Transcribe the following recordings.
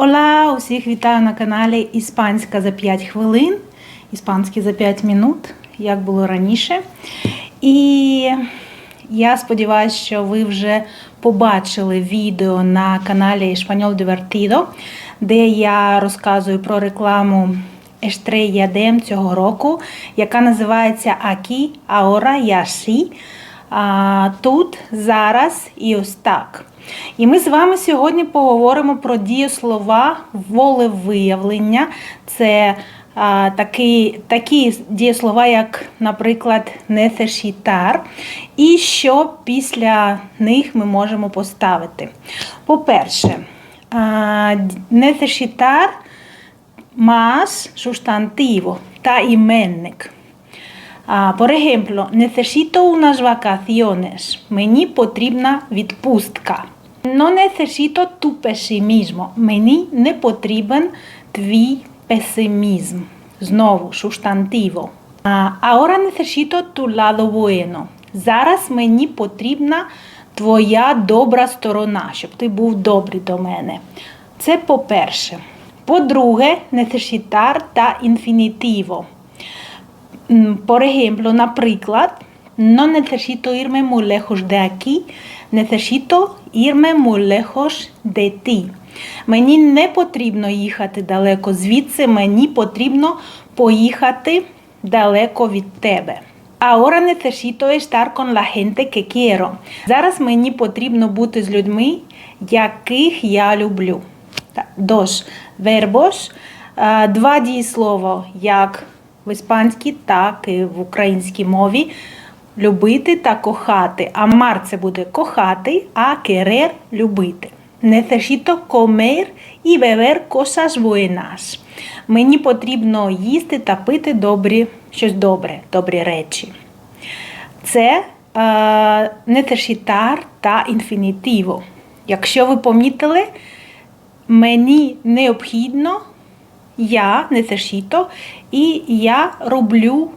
Ола! Усіх вітаю на каналі Іспанська за 5 хвилин. Іспанський за 5 минут, як було раніше. І я сподіваюся, що ви вже побачили відео на каналі Español Divertido, де я розказую про рекламу Dem цього року, яка називається Aquí, Ahora y Así. А, Тут, зараз і ось так. І ми з вами сьогодні поговоримо про дієслова волевиявлення. Це а, такі, такі дієслова, як, наприклад, necesitar, і що після них ми можемо поставити. По-перше, а, necesitar más та іменник. А, Por ejemplo, necesito unas vacaciones. Мені потрібна відпустка. No necesito tu pesimismo. Мені не потрібен твій песимізм. Знову. А, Ahora necesito tu lado bueno. Зараз мені потрібна твоя добра сторона, щоб ти був добрий до мене. Це по-перше. По-друге, necesitar та. Mm, Por ejemplo, наприклад, no necesito irme muy lejos de aquí, necesito irme muy lejos de ti. Мені не потрібно їхати далеко звідси, мені потрібно поїхати далеко від тебе. Ahora necesito estar con la gente que quiero. Зараз мені потрібно бути з людьми, яких я люблю. Dos verbos, два дієслова, як в іспанській, так і в українській мові. Любити та кохати. Амар це буде кохати, а querer – любити. Necesito comer y beber cosas buenas. Мені потрібно їсти та пити добрі, щось добре, добрі речі. Це е, necesitar та інфінітиво. Якщо ви помітили, мені необхідно, я necesito, і я роблю,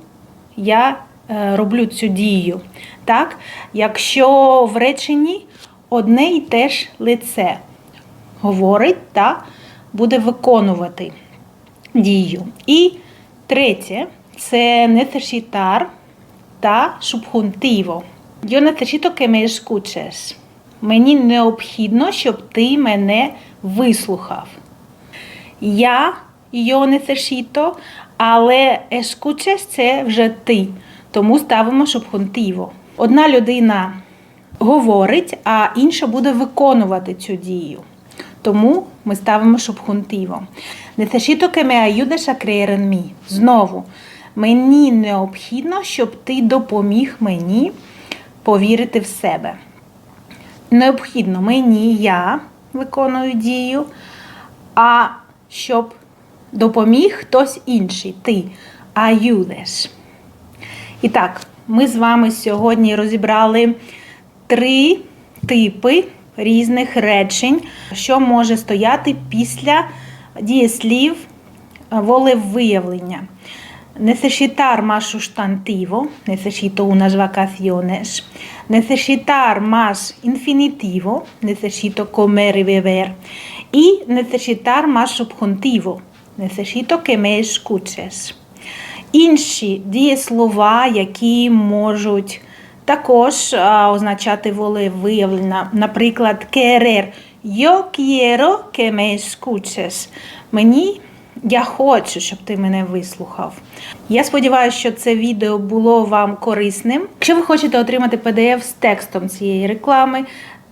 я роблю цю дію. Так? Якщо в реченні одне і те ж лице говорить та буде виконувати дію. І третє це necesitar та. Yo necesito que me. Мені необхідно, щоб ти мене вислухав. Я yo necesito, але escuches – це вже ти. Тому ставимо subjuntivo. Одна людина говорить, а інша буде виконувати цю дію. Тому ми ставимо a creer en mí. Знову, мені необхідно, щоб ти допоміг мені повірити в себе. Необхідно мені, я виконую дію, а щоб допоміг хтось інший, ти ayudes. І так, ми з вами сьогодні розібрали три типи різних речень, що може стояти після дієслів sustantivo, necesito unas vacaciones. Necesitar más infinitivo, necesito comer y beber. Y necesitar más subjuntivo, necesito que me escuches. Інші дієслова, які можуть також означати волевиявлення. Наприклад, querer. Yo quiero que me escuches. Мені я хочу, щоб ти мене вислухав. Я сподіваюся, що це відео було вам корисним. Якщо ви хочете отримати PDF з текстом цієї реклами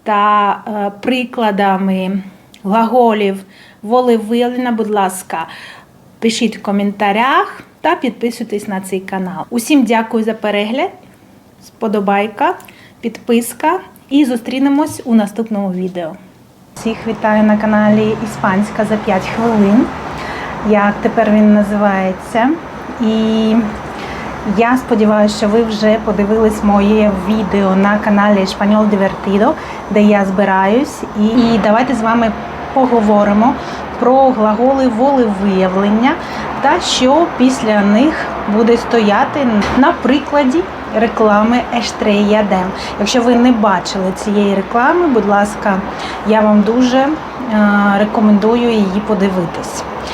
та е, прикладами глаголів волевиявлення, будь ласка, пишіть в коментарях та підписуйтесь на цей канал. Усім дякую за перегляд, сподобайка, підписка і зустрінемось у наступному відео. Всіх вітаю на каналі Іспанська за 5 хвилин. Як тепер він називається. І я сподіваюся, що ви вже подивились моє відео на каналі Español Divertido, де я збираюсь. І, давайте з вами поговоримо про глаголи волевиявлення та що після них буде стояти на прикладі реклами Dem. Якщо ви не бачили цієї реклами, будь ласка, я вам дуже Е, Рекомендую її подивитись.